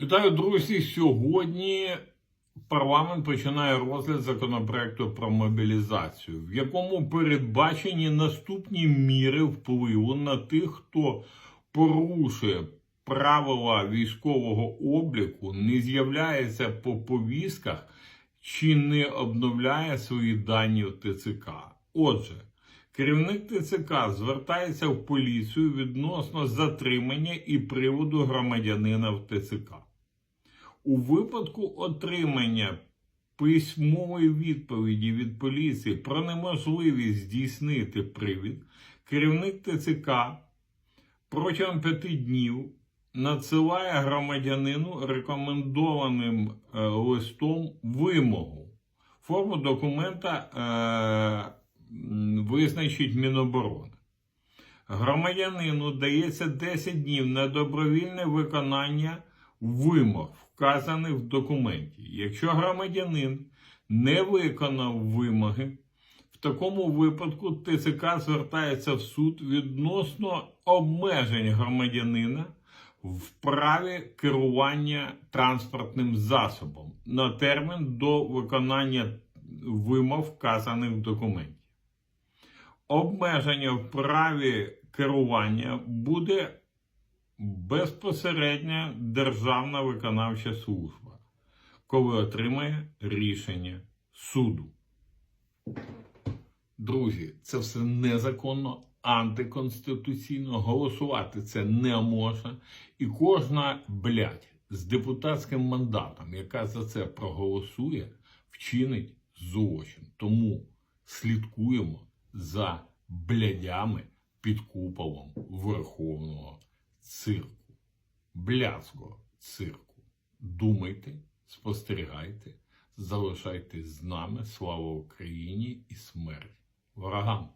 Вітаю, друзі. Сьогодні парламент починає розгляд законопроекту про мобілізацію, в якому передбачені наступні міри впливу на тих, хто порушує правила військового обліку, не з'являється по повістках чи не обновляє свої дані в ТЦК. Отже, Керівник ТЦК звертається в поліцію відносно затримання і приводу громадянина в ТЦК. У випадку отримання письмової відповіді від поліції про неможливість здійснити привід, керівник ТЦК протягом п'яти днів надсилає громадянину рекомендованим е, листом вимогу. Форму документа е, визначить Міноборони. Громадянину дається 10 днів на добровільне виконання вимог, вказаних в документі. Якщо громадянин не виконав вимоги, в такому випадку ТЦК звертається в суд відносно обмежень громадянина в праві керування транспортним засобом на термін до виконання вимог, вказаних в документі. Обмеження в праві керування буде безпосередня Державна виконавча служба, коли отримає рішення суду. Друзі, це все незаконно, антиконституційно. Голосувати це не можна. І кожна блядь, з депутатським мандатом, яка за це проголосує, вчинить злочин. Тому слідкуємо за блядями під куполом Верховного цирку, блядського цирку. Думайте, спостерігайте, залишайтесь з нами. Слава Україні і смерть ворогам!